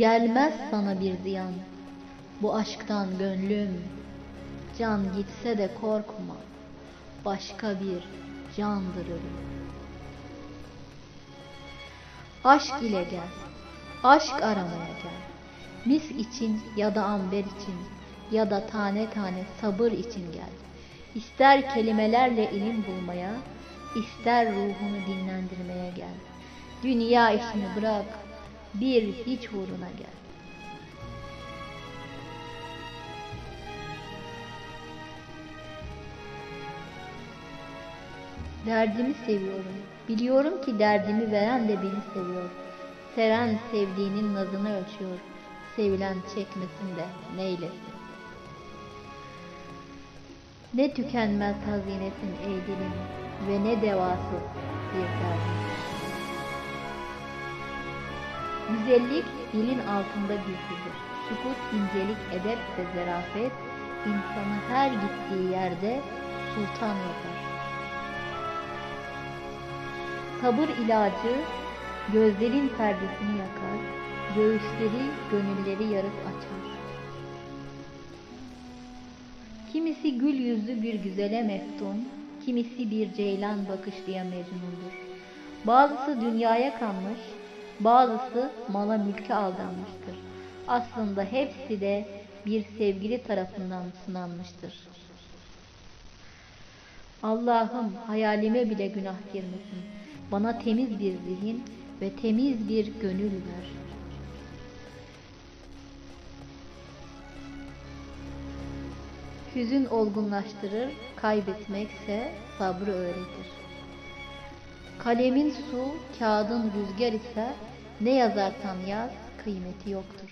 Gelmez sana bir ziyan. Bu aşktan gönlüm. Can gitse de korkma. Başka bir candır ölüm. Aşk ile gel. Aşk aramaya gel. Mis için ya da amber için ya da tane tane sabır için gel. İster kelimelerle ilim bulmaya, ister ruhunu dinlendirmeye gel. Dünya işini bırak, bir hiç uğruna gel. Derdimi seviyorum. Biliyorum ki derdimi veren de beni seviyor. Seven sevdiğinin nazını ölçüyor. Sevilen çekmesin de neylesin. Ne tükenmez hazinesin ey dilim ve ne devasız bir derdin. Güzellik dilin altında gizlidir. Sukut, incelik, edep ve zarafet insanı her gittiği yerde sultan yapar. Sabır ilacı gözlerin perdesini yakar, göğüsleri, gönülleri yarıp açar. Kimisi gül yüzlü bir güzele meftun, kimisi bir ceylan bakışlıya mecnundur. Bazısı dünyaya kanmış, bazısı mala mülke aldanmıştır. Aslında hepsi de bir sevgili tarafından sınanmıştır. Allah'ım hayalime bile günah girmesin. Bana temiz bir zihin ve temiz bir gönül ver. Hüzün olgunlaştırır, kaybetmekse sabrı öğretir. Kalemin su, kağıdın rüzgar ise ne yazarsan yaz kıymeti yoktur.